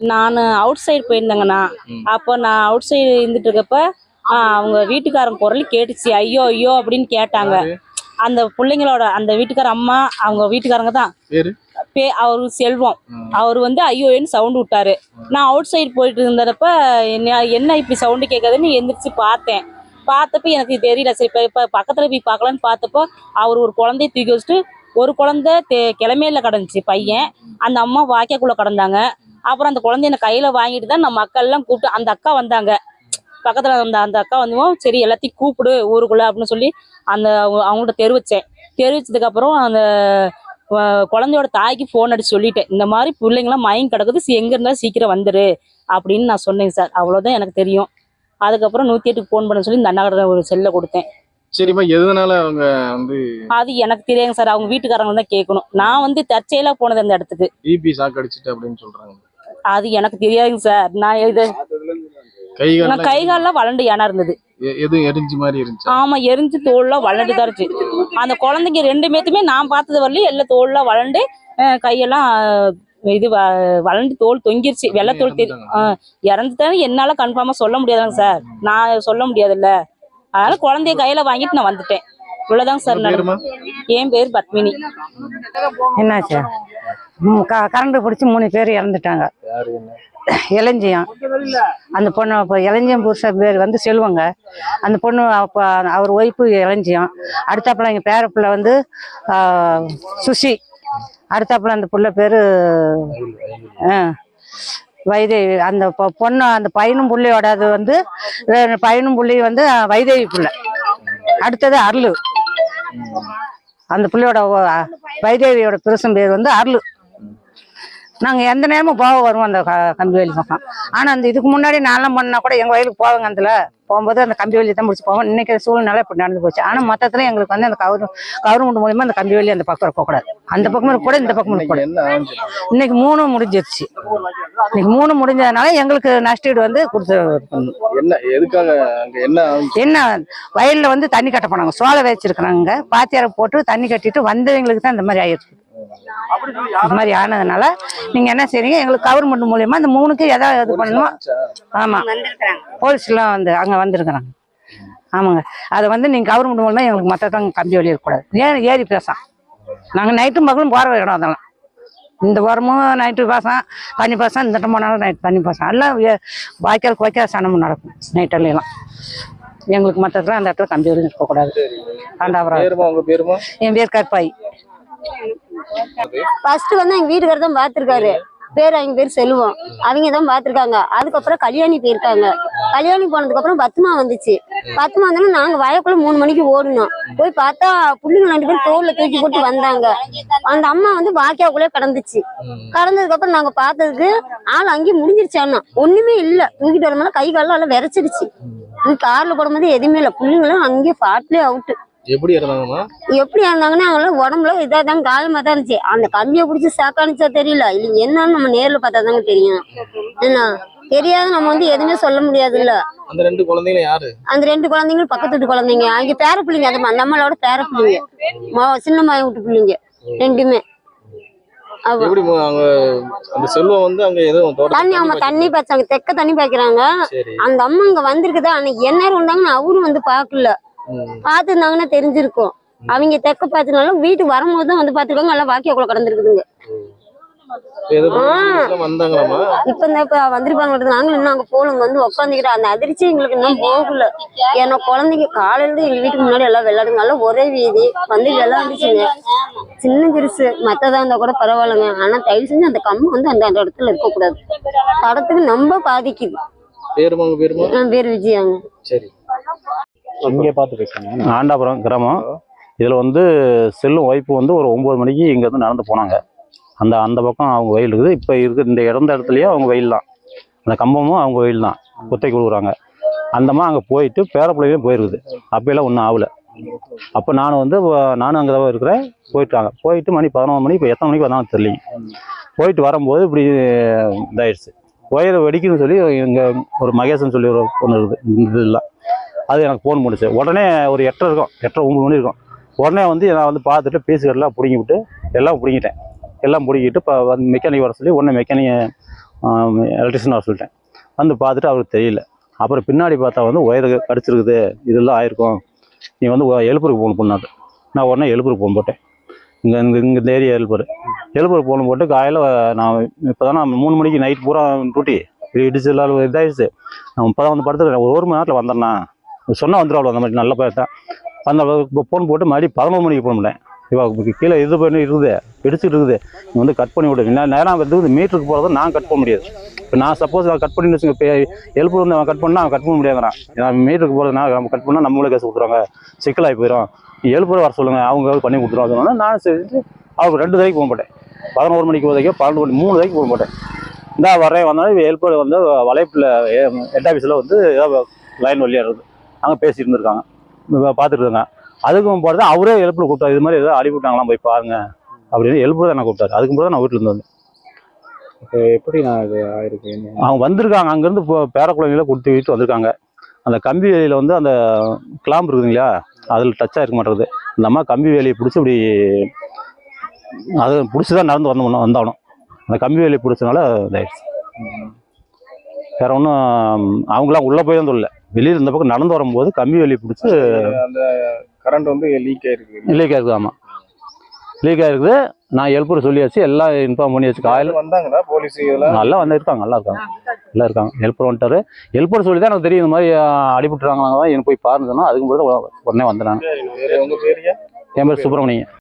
நான் out side போயிருந்தேங்கண்ணா. அப்போ நான் அவுட் சைடு இருந்துட்டு இருக்கப்ப அவங்க வீட்டுக்காரங்க குரல் கேட்டுச்சு. ஐயோ ஐயோ அப்படின்னு கேட்டாங்க. அந்த பிள்ளைங்களோட அந்த வீட்டுக்கார அம்மா அவங்க வீட்டுக்காரங்க தான். பே அவர் செல்வம். அவர் வந்து ஐயோன்னு சவுண்டு விட்டாரு. நான் அவுட் சைடு போயிட்டு இருந்தப்ப என்ன என்ன இப்படி சவுண்டு கேட்காதுன்னு எந்திரிச்சு பார்த்தேன். பார்த்தப்ப எனக்கு தெரியல. சரி இப்போ இப்போ பக்கத்தில் போய் பார்க்கலான்னு பார்த்தப்போ அவர் ஒரு குழந்தைய தூக்கி வச்சுட்டு ஒரு குழந்தை தெ கிளமையில கிடந்துச்சு பையன். அந்த அம்மா வாய்க்காக்குள்ளே கிடந்தாங்க. அப்புறம் அந்த குழந்தைய கையில் வாங்கிட்டு தான் நம்ம மக்கள்லாம் கூப்பிட்டு அந்த அக்கா வந்தாங்க. பக்கத்தில் அந்த அந்த அக்கா வந்துவும் சரி எல்லாத்தையும் கூப்பிடு ஊருக்குள்ளே அப்படின்னு சொல்லி அந்த அவங்க- அவங்கள்ட்ட தெரிவித்தேன் தெரிவிச்சதுக்கப்புறம் அந்த அஹ், குழந்தையோட தாய்க்கு ஃபோன் அடிச்சு சொல்லிட்டேன். இந்த மாதிரி பிள்ளைங்களாம் மயங்கி கிடக்குது எங்க இருந்தாலும் சீக்கிரம் வந்துரு அப்படின்னு நான் சொன்னேங்க சார். அவ்வளோதான் எனக்கு தெரியும். அதுக்கப்புறம் நூற்றி எட்டுக்கு ஃபோன் பண்ண சொல்லி இந்த அண்ணா ஒரு செல்லை கொடுத்தேன். சரிம்மா எதனால அவங்க வந்து அது எனக்கு தெரியாதுங்க சார். அவங்க வீட்டுக்காரங்க தான் கேட்கணும். நான் வந்து தற்செயலாக போனது அந்த இடத்துக்கு. இபி சாக்கு அடிச்சிட்டு அப்படின்னு சொல்றாங்க. அது எனக்கு தெரியாதுங்க சார். நான் இது நான் கை கால்லாம் வளண்டு ஏனா இருந்தது எதுவும் எரிஞ்சு மாதிரி இருந்துச்சா? ஆமா எரிஞ்சு தோல்லாம் வளண்டு தான் இருந்துச்சு. அந்த குழந்தைங்க ரெண்டு பேத்துமே நான் பார்த்தது வரலையும் எல்லா தோல்லாம் வளண்டு கையெல்லாம் இது வ- வளண்டு தோல் தொங்கிருச்சு. வெள்ளை தோல் தெரி இறந்துட்டாங்க. இறந்துட்டாலும் என்னால கன்ஃபார்மா சொல்ல முடியாதுங்க சார். நான் சொல்ல முடியாதுல்ல. அதனால குழந்தைய கையில வாங்கிட்டு நான் வந்துட்டேன். இவ்வளவுதாங்க சார் நடந்தது என் பேர் பத்மினி. என்னாச்சு? ம், க- கரண்ட் பிடிச்சி மூணு பேர் இறந்துட்டாங்க. என்ன இளஞ்சியம். அந்த பொண்ணு இப்போ இளஞ்சியம் புருஷன் பேர் வந்து செல்வங்க அந்த பொண்ணு அப்போ அவர் ஒய்ஃபு இளஞ்சியம். அடுத்தாப்புல எங்கள் பேர பிள்ளை வந்து சுசி. அடுத்தாப்புல அந்த புள்ள பேர் வைதேவி. அந்த பொண்ணு அந்த பையனும் புள்ளையோட அது வந்து பையனும் புள்ளையும் வந்து வைதேவி பிள்ளை. அடுத்தது அருளு. அந்த பிள்ளையோட வைதேவியோட புருஷன் பேர் வந்து அருளு. நாங்க எந்த நேரமும் போக வருவோம் அந்த கம்பி வேலி பக்கம். ஆனா அந்த இதுக்கு முன்னாடி நான்லாம் பண்ணா கூட எங்க வயலுக்கு போவாங்க அதுல போகும்போது அந்த கம்பி வேலி தான் முடிச்சு போவோம். இன்னைக்கு சூழ்நிலை இப்படி நடந்து போச்சு. ஆனா மொத்தத்துல எங்களுக்கு வந்து அந்த கவர் கவர்மெண்ட் மூலியமா அந்த கம்பி வேலி அந்த பக்கம் இருக்கக்கூடாது அந்த பக்கமும் இருக்கக்கூடாது இந்த இன்னைக்கு இருக்கக்கூடாது இன்னைக்கு மூணு முடிஞ்சிருச்சு. இன்னைக்கு மூணு முடிஞ்சதுனால எங்களுக்கு நஷ்டீடு வந்து கொடுத்து என்ன வயல்ல வந்து தண்ணி கட்ட போனாங்க. சோள வச்சிருக்கிறாங்க பாத்தியாரை போட்டு தண்ணி கட்டிட்டு வந்தவங்களுக்கு தான் இந்த மாதிரி ஆயிருக்கு இந்த மாதிரி ஆனதுனால நீங்க என்ன செய்றீங்க? எங்களுக்கு கவர்மெண்ட் மூலியமா இந்த மூணுக்கு எதாவது இது பண்ணணுமோ ஆச்சா? ஆமா. போலீஸ்லாம் வந்து அங்க வந்திருக்கிறாங்க. ஆமாங்க. அதை வந்து நீங்க கவர்மெண்ட் மூலமா எங்களுக்கு மொத்தத்தான் கம்பி வழி இருக்கக்கூடாது ஏன் ஏறி பேசலாம் நாங்க நைட்டும் பகலும் போற இடம் அதெல்லாம். இந்த வாரமும் நைட்டு பாசம் தண்ணி பாசம் இந்த இடம் போனாலும் நைட் தண்ணி பாசம். எல்லாம் வாய்க்கால் வாய்க்கால் சனமும் நடக்கும். நைட்டெல்லாம் எங்களுக்கு மொத்தத்தில் அந்த இடத்துல கம்பி வழி இருக்கக்கூடாது ஆண்டாபுரம் பேருமா? உங்க பேருமா? என் பேர் கற்பாய் ஃபர்ஸ்ட் வந்து எங்க வீட்டுக்காரர் தான் பாத்திருக்காரு. பேர் அவங்க பேர் செல்வம். அவங்க தான் பாத்திருக்காங்க. அதுக்கப்புறம் கல்யாணி போயிருக்காங்க. கல்யாணி போனதுக்கு அப்புறம் பத்துமா வந்துச்சு. பத்துமா வந்தோம்னா நாங்க வயக்குள்ள மூணு மணிக்கு ஓடணும். போய் பார்த்தா புள்ளைங்க ரெண்டு பேரும் தோல்ல தூக்கி போட்டு வந்தாங்க. அந்த அம்மா வந்து வாக்கியாக்குள்ளே கடந்துச்சு. கடந்ததுக்கு அப்புறம் நாங்க பார்த்ததுக்கு ஆள் அங்கேயே முடிஞ்சிருச்சு அண்ணா. ஒண்ணுமே இல்ல. தூக்கிட்டு வரனால கை கால்லாம் எல்லாம் விரைச்சிருச்சு கார்ல போடும்போது எதுவுமே இல்ல. புள்ளைங்களும் அங்கேயே பாட்டிலே அவுட்டு எப்படி இருந்தாங்கம்மா எப்படி இருந்தாங்கன்னா அவங்களாம் உடம்புல இதா தான் தான் இருந்துச்சு. அந்த கம்பியை பிடிச்சி சாக்கானுச்சா தெரியல. இல்ல என்னன்னு நம்ம நேர்ல பார்த்தா தாங்க தெரியும். என்ன தெரியாது நம்ம வந்து எதுவுமே சொல்ல முடியாதுல்ல. அந்த ரெண்டு குழந்தைங்களும் யாரு? அந்த ரெண்டு குழந்தைங்களும் பக்கத்து வீட்டு குழந்தைங்க. அங்க பேர பிள்ளைங்க. அந்த ம- நம்மளோட பேர பிள்ளைங்க. மொ- சின்ன மாய வீட்டு பிள்ளைங்க. ரெண்டுமே. எப்படி அவங்க அந்த செல்வம் வந்து அங்க எதுவும் தோட்டத்துல தண்ணி அவங்க தண்ணி பாய்ச்சாங்க. தெக்க தண்ணி பாய்க்கிறாங்க. அந்த அம்மா இங்க வந்திருக்குதா? அன்னைக்கு என்ன இருந்தாங்கன்னு அவரும் வந்து பாக்கல. பாத்துருந்தாங்கன்னா தெரிஞ்சிருக்கும். அவங்க தெக்க பாய்ச்சினாலும் வீட்டுக்கு வரும்போது தான் வந்து பாத்துருக்காங்க நல்லா வாக்கியாக்குள்ள கடந்திருக்குதுங்க. இப்ப இந்த இப்ப வந்திருப்பாங்க நாங்களும் இன்னும் அங்க போலங்க வந்து உட்காந்துக்கிறோம் அந்த அதிர்ச்சி எங்களுக்கு இன்னும் போகல. ஏன்னா குழந்தைங்க காலையில இருந்து எங்க வீட்டுக்கு முன்னாடி எல்லாம் விளையாடுங்க எல்லாம் ஒரே வீதி வந்து விளையாண்டுச்சுங்க. சின்ன சிறுசு மத்ததா இருந்தா கூட பரவாயில்லைங்க. ஆனா தயவு செஞ்சு அந்த கம்பு வந்து அந்த அந்த இடத்துல இருக்கக்கூடாது. தடத்துக்கு ரொம்ப பாதிக்குது. பேர் விஜயாங்க. சரி. இங்கே பார்த்து பேசுங்க. ஆண்டாபுரம் கிராமம். இதில் வந்து செல்லும் ஒய்ஃபு வந்து ஒரு ஒம்பது மணிக்கு இங்கேருந்து நடந்து போனாங்க. அந்த அந்த பக்கம் அவங்க வயல் இருக்குது. இப்போ இருக்கிற இந்த இறந்த இடத்துலயே அவங்க வயல் தான். அந்த கம்பமும் அவங்க வயல் தான். குத்தை கொடுக்குறாங்க அந்தம்மா அங்கே போயிட்டு பேரப்பிள்ளையும் போயிருக்குது. அப்போயெல்லாம் ஒன்றும் ஆகலை. அப்போ நான் வந்து நானும் அங்கே தான் இருக்கிறேன். போயிட்டாங்க. போயிட்டு மணி பதினொன்று மணி இப்போ எத்தனை மணிக்கு வந்தாங்க தெரியல போயிட்டு வரும்போது இப்படி இதாயிடுச்சு. ஒயரை வெடிக்குதுன்னு சொல்லி இங்கே ஒரு மகேசன் சொல்லி ஒரு பொண்ணு இருக்குது. இந்த இதெல்லாம். அது எனக்கு ஃபோன் பண்ணுச்சு. உடனே ஒரு எட்டரை இருக்கும். எட்டரை ஒம்பது மணி இருக்கும். உடனே வந்து நான் வந்து பார்த்துட்டு பீஸுகள்லாம் பிடுங்கி விட்டு எல்லாம் பிடுங்கிட்டேன். எல்லாம் பிடுங்கிட்டு இப்போ வந்து மெக்கானிக் வர சொல்லி உடனே மெக்கானிக் எலக்ட்ரிஷியன் வர சொல்லிட்டேன். வந்து பார்த்துட்டு அவருக்கு தெரியல. அப்புறம் பின்னாடி பார்த்தா வந்து ஒயரு கடிச்சிருக்குது. இதெல்லாம் ஆயிருக்கும். நீ வந்து எழுப்பூருக்கு ஃபோன் பொண்ணாது. நான் உடனே எழுப்பூருக்கு ஃபோன் போட்டேன். இங்கே இங்கே இங்கே இந்த ஏரியா எழுப்பூர் எழுப்பூர் ஃபோன் போட்டு காலையில் நான் இப்போ தான் நான் மூணு மணிக்கு நைட் பூரா டூட்டி இடிச்சு எல்லாம் இதாகிடுச்சு நான் இப்போ தான் வந்து படுத்துக்கிறேன் ஒரு ஒரு மணி நேரத்தில் வந்துடுறேன் சொன்னால் வந்துடும் அந்த மாதிரி நல்ல பார்த்தேன் அந்த ஃபோன் போட்டு மறுபடியும் பதினொரு மணிக்கு ஃபோன் பண்ணேன். இவா கீழே இது பண்ணி இருக்குது பிடிச்சிட்டு இருக்குது. நீ வந்து கட் பண்ணி விடுங்க நான் நேரம் வந்து மீட்டருக்கு போகிறத நான் கட் பண்ண முடியாது. இப்போ நான் சப்போஸ் நான் கட் பண்ணி வச்சுங்க இப்போ எழுப்பு வந்து அவன் கட் பண்ணால் அவன் கட் பண்ண முடியாதுங்கிறான். நான் மீட்டருக்கு போகிறதுனா நான் நம்ம கட் பண்ணால் நம்மளே கேஸ் கொடுத்துருவாங்க. சிக்கலாகி போயிடும் நீ எழுப்புற வர சொல்லுங்கள் அவங்க பண்ணி கொடுத்துருவாங்க நான் செஞ்சு அவருக்கு ரெண்டு தடவைக்கு போக மாட்டேன் பதினோரு மணிக்கு உதவிக்கோ பன்னெண்டு மணி மூணு தடவைக்கு போக மாட்டேன் இந்தா வரேன் வந்தாலும் எழுப்பு வந்து வளைப்பில் ஹெட் ஆஃபீஸில் வந்து ஏதோ லைன் வழியாக இருக்குது. அங்கே பேசிட்டு இருந்திருக்காங்க பார்த்துட்டு இருக்காங்க அதுக்கும் போகிறது அவரே எழுப்பில் கூப்பிட்டாரு. இது மாதிரி ஏதோ அடிவிட்டாங்களாம் போய் பாருங்க அப்படின்னு எழுப்புறத நான் கூப்பிட்டாரு. அதுக்கு பிறகு நான் வீட்டில் இருந்து வந்தேன். எப்படி நான் இது ஆயிருக்கு அவங்க வந்திருக்காங்க. அங்கேருந்து இப்போ பேர குழந்தைங்கள கொடுத்து வீட்டு வந்திருக்காங்க. அந்த கம்பி வேலியில் வந்து அந்த கிளாம்பு இருக்குதுங்களா அதில் டச் ஆகிருக்க மாட்டேங்குது. அந்த அம்மா கம்பி வேலியை பிடிச்சி இப்படி அது பிடிச்சி தான் நடந்து வந்தோம் வந்தாகணும். அந்த கம்பி வேலியை பிடிச்சனால இதாயிடுச்சு. வேற ஒன்றும் அவங்களாம் உள்ளே போய் தான் சொல்லல வெளியில் இந்த பக்கம் நடந்து வரும்போது கம்பி வேலியை பிடிச்சி அந்த கரண்ட் வந்து லீக் ஆயிருக்கு லீக் ஆயிருக்குது ஆமாம் லீக் ஆயிருக்குது. நான் எழுப்புற சொல்லியாச்சு எல்லாம் இன்ஃபார்ம் பண்ணியாச்சு காலையில் வந்தாங்களா போலீஸ் இதெல்லாம் நல்லா வந்து இருக்காங்க நல்லா இருக்காங்க. நல்லா இருக்காங்க. ஹெல்ப்பர் வந்துட்டாரு. ஹெல்ப்பர் சொல்லி தான் எனக்கு தெரியும் இந்த மாதிரி அடிபட்டுறாங்க தான் எனக்கு போய் பாருங்க சொன்னா அதுக்கு பிறகு உடனே பேருயா என் பேர் சுப்பிரமணியன்.